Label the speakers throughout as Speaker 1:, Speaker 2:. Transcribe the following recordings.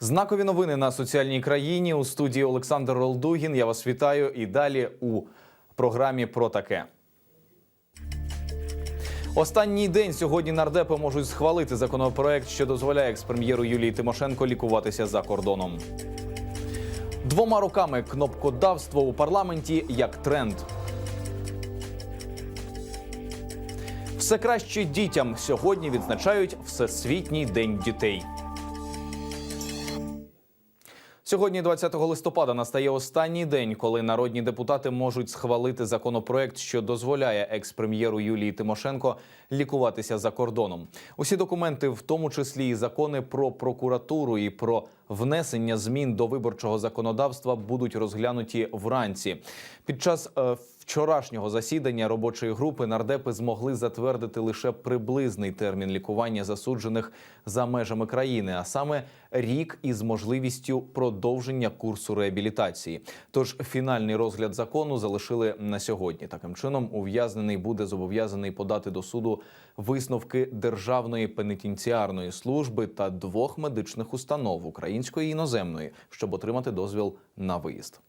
Speaker 1: Знакові новини на соціальній країні у студії Олександр Ролдугін. Я вас вітаю і далі у програмі про таке. Останній день сьогодні нардепи можуть схвалити законопроект, що дозволяє експрем'єру Юлії Тимошенко лікуватися за кордоном. Двома руками кнопкодавство у парламенті як тренд. Все краще дітям сьогодні відзначають Всесвітній день дітей. Сьогодні, 20 листопада, настає останній день, коли народні депутати можуть схвалити законопроект, що дозволяє екс-прем'єру Юлії Тимошенко лікуватися за кордоном. Усі документи, в тому числі і закони про прокуратуру і про внесення змін до виборчого законодавства, будуть розглянуті вранці. Під час е, вчорашнього засідання робочої групи нардепи змогли затвердити лише приблизний термін лікування засуджених за межами країни, а саме рік із можливістю продовження курсу реабілітації. Тож фінальний розгляд закону залишили на сьогодні. Таким чином, ув'язнений буде зобов'язаний подати до суду висновки Державної пенітенціарної служби та двох медичних установ української і іноземної, щоб отримати дозвіл на виїзд.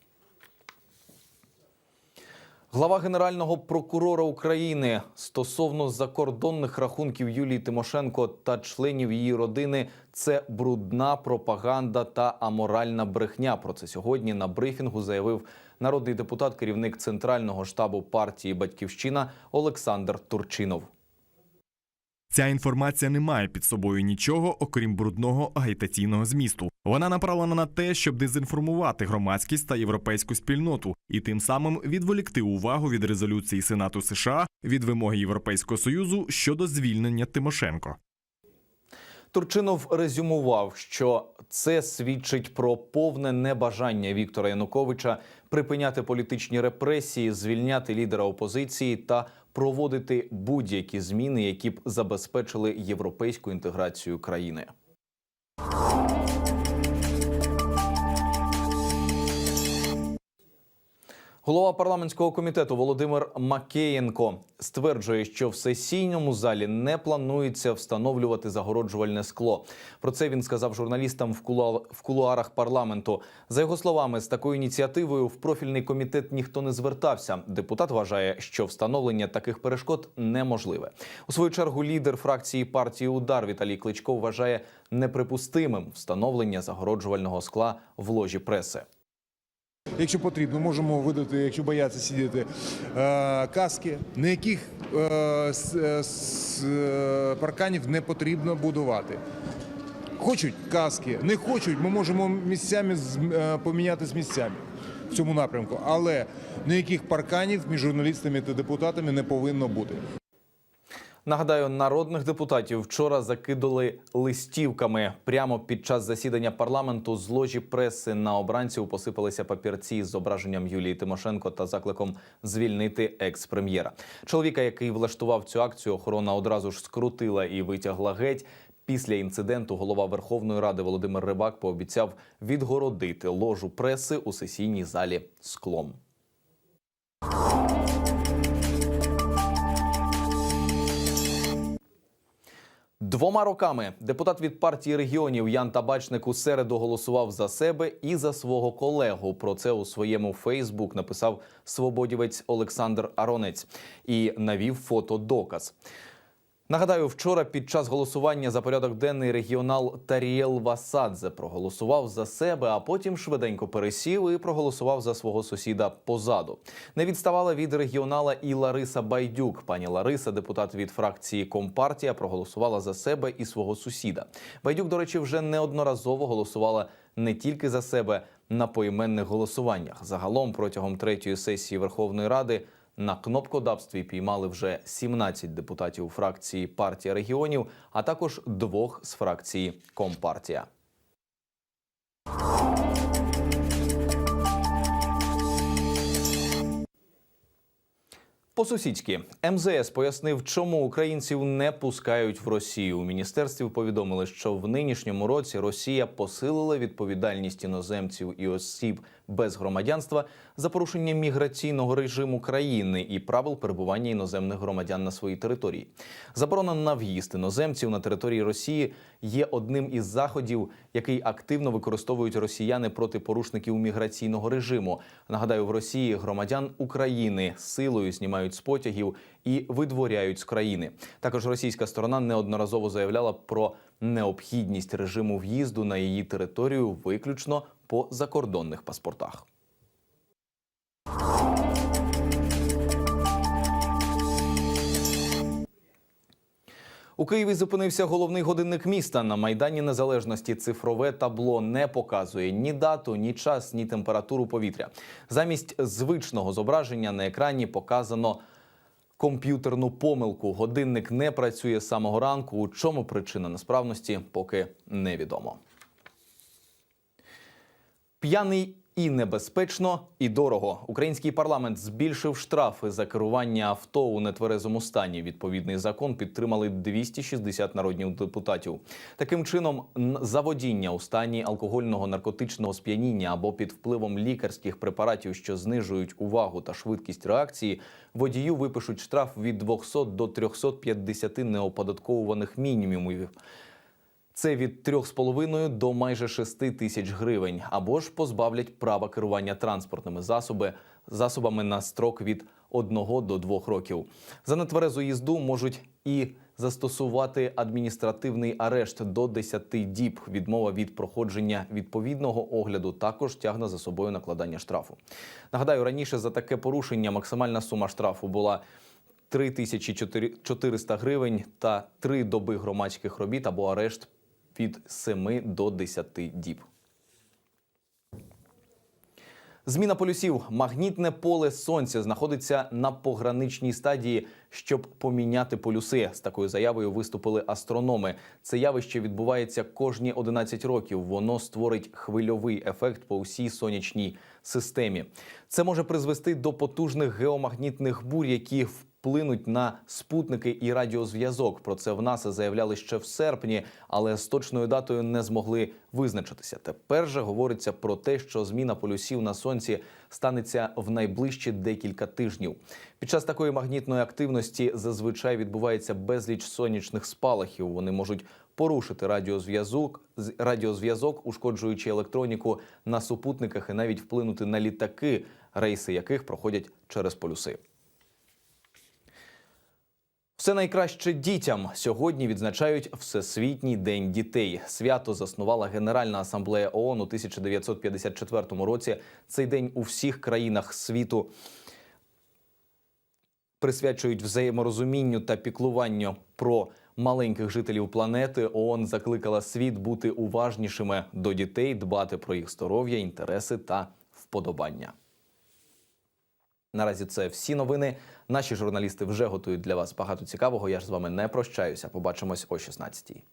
Speaker 1: Глава генерального прокурора України стосовно закордонних рахунків Юлії Тимошенко та членів її родини це брудна пропаганда та аморальна брехня. Про це сьогодні на брифінгу заявив народний депутат, керівник центрального штабу партії Батьківщина Олександр Турчинов.
Speaker 2: Ця інформація не має під собою нічого, окрім брудного агітаційного змісту. Вона направлена на те, щоб дезінформувати громадськість та європейську спільноту і тим самим відволікти увагу від резолюції Сенату США від вимоги Європейського союзу щодо звільнення Тимошенко.
Speaker 1: Турчинов резюмував, що це свідчить про повне небажання Віктора Януковича припиняти політичні репресії, звільняти лідера опозиції та проводити будь-які зміни, які б забезпечили європейську інтеграцію країни. Голова парламентського комітету Володимир Макеєнко стверджує, що в сесійному залі не планується встановлювати загороджувальне скло. Про це він сказав журналістам в кулуа- в кулуарах парламенту. За його словами, з такою ініціативою в профільний комітет ніхто не звертався. Депутат вважає, що встановлення таких перешкод неможливе. У свою чергу лідер фракції партії Удар Віталій Кличко вважає неприпустимим встановлення загороджувального скла в ложі преси.
Speaker 3: Якщо потрібно, можемо видати, якщо бояться сидіти, е, каски, на яких е, е, парканів не потрібно будувати. Хочуть каски, не хочуть, ми можемо місцями з- поміняти з місцями в цьому напрямку. Але ніяких парканів між журналістами та депутатами не повинно бути.
Speaker 1: Нагадаю, народних депутатів вчора закидали листівками. Прямо під час засідання парламенту з ложі преси на обранців посипалися папірці з зображенням Юлії Тимошенко та закликом звільнити екс-прем'єра. Чоловіка, який влаштував цю акцію, охорона одразу ж скрутила і витягла геть. Після інциденту голова Верховної Ради Володимир Рибак пообіцяв відгородити ложу преси у сесійній залі склом. Двома роками депутат від партії регіонів Ян Табачник у середу голосував за себе і за свого колегу. Про це у своєму Фейсбук написав свободівець Олександр Аронець і навів фотодоказ. Нагадаю, вчора під час голосування за порядок денний регіонал Тарієл Васадзе проголосував за себе, а потім швиденько пересів і проголосував за свого сусіда позаду. Не відставала від регіонала і Лариса Байдюк. Пані Лариса, депутат від фракції Компартія, проголосувала за себе і свого сусіда. Байдюк, до речі, вже неодноразово голосувала не тільки за себе на поіменних голосуваннях. Загалом протягом третьої сесії Верховної Ради. На кнопкодавстві піймали вже 17 депутатів фракції партія регіонів, а також двох з фракції Компартія. По-сусідськи МЗС пояснив, чому українців не пускають в Росію. У міністерстві повідомили, що в нинішньому році Росія посилила відповідальність іноземців і осіб без громадянства за порушення міграційного режиму країни і правил перебування іноземних громадян на своїй території. Заборона на в'їзд іноземців на території Росії є одним із заходів, який активно використовують росіяни проти порушників міграційного режиму. Нагадаю, в Росії громадян України силою знімають з потягів і видворяють з країни. Також російська сторона неодноразово заявляла про необхідність режиму в'їзду на її територію виключно по закордонних паспортах. У Києві зупинився головний годинник міста. На майдані Незалежності цифрове табло не показує ні дату, ні час, ні температуру повітря. Замість звичного зображення на екрані показано комп'ютерну помилку. Годинник не працює з самого ранку. У чому причина несправності, поки невідомо. П'яний і небезпечно, і дорого. Український парламент збільшив штрафи за керування авто у нетверезому стані. Відповідний закон підтримали 260 народних депутатів. Таким чином, н- за водіння у стані алкогольного наркотичного сп'яніння або під впливом лікарських препаратів, що знижують увагу та швидкість реакції, водію випишуть штраф від 200 до 350 неоподатковуваних мінімумів. Це від 3,5 до майже 6 тисяч гривень, або ж позбавлять права керування транспортними засоби, засобами на строк від 1 до 2 років. За нетверезу їзду можуть і застосувати адміністративний арешт до 10 діб. Відмова від проходження відповідного огляду також тягне за собою накладання штрафу. Нагадаю, раніше за таке порушення максимальна сума штрафу була 3400 гривень та 3 доби громадських робіт або арешт від 7 до 10 діб. Зміна полюсів. Магнітне поле сонця знаходиться на пограничній стадії, щоб поміняти полюси. З такою заявою виступили астрономи. Це явище відбувається кожні 11 років. Воно створить хвильовий ефект по всій сонячній системі. Це може призвести до потужних геомагнітних бурь, які вплинуть на спутники і радіозв'язок. Про це в НАСА заявляли ще в серпні, але з точною датою не змогли визначитися. Тепер же говориться про те, що зміна полюсів на сонці станеться в найближчі декілька тижнів. Під час такої магнітної активності зазвичай відбувається безліч сонячних спалахів. Вони можуть порушити радіозв'язок, радіозв'язок, ушкоджуючи електроніку на супутниках і навіть вплинути на літаки, рейси яких проходять через полюси. Все найкраще дітям сьогодні відзначають Всесвітній день дітей. Свято заснувала Генеральна асамблея ООН у 1954 році. Цей день у всіх країнах світу присвячують взаєморозумінню та піклуванню про маленьких жителів планети. ООН закликала світ бути уважнішими до дітей, дбати про їх здоров'я, інтереси та вподобання. Наразі це всі новини. Наші журналісти вже готують для вас багато цікавого. Я ж з вами не прощаюся. Побачимось о 16-й.